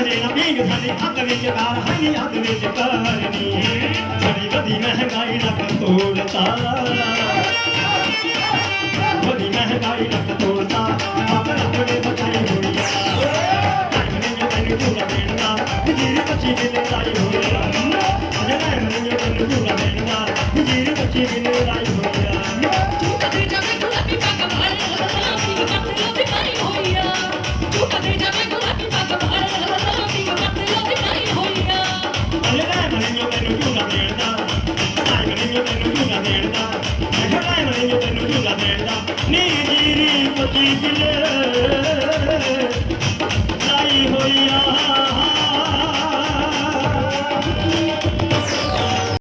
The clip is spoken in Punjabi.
ਟੁੱਟਦੇ ਨਾ ਭੀਗ ਸਾਡੀ ਅੱਗ ਵਿੱਚ ਕਰ ਹਰੀ ਅੱਗ ਵਿੱਚ ਕਰਨੀ। ਬੜੀ ਵਧੀ ਮਹਿੰਗਾਈ ਲੱਗ ਤੋੜਤਾ ਬੜੀ ਮਹਿੰਗਾਈ ਲੱਗ ਤੋੜਤਾ ਆਪ ਆਪਣੇ ਬਚਾਈ ਹੋਈ ਟਾਈਮ ਨੇ ਜੋ ਤੈਨੂੰ ਪੂਰਾ ਦੇਣਾ ਜਿਹੜੀ ਬੱਚੀ ਦੀ ਲੜਾਈ ਹੋਈ ਟਾਈਮ ਨੇ ਜੋ ਤੈਨੂੰ ਪੂਰਾ ਦੇਣਾ ਜਿਹੜੀ ਬੱਚੀ ਦੀ ਲੜਾਈ ਹੋਈ ਜੋ ਤੈਨੂੰ ਝੂਗਾ ਦੇਣ ਦਾ। ਮੈਂ ਕਿਹਾ ਟਾਈਮ ਨਹੀਂ ਜੋ ਤੈਨੂੰ ਝੂਗਾ ਦੇਣ ਦਾ। ਨੀ ਜੀ ਨੀ ਪਤੀ ਬਿਲੇ। ਲਾਈ ਹੋਈ ਆ।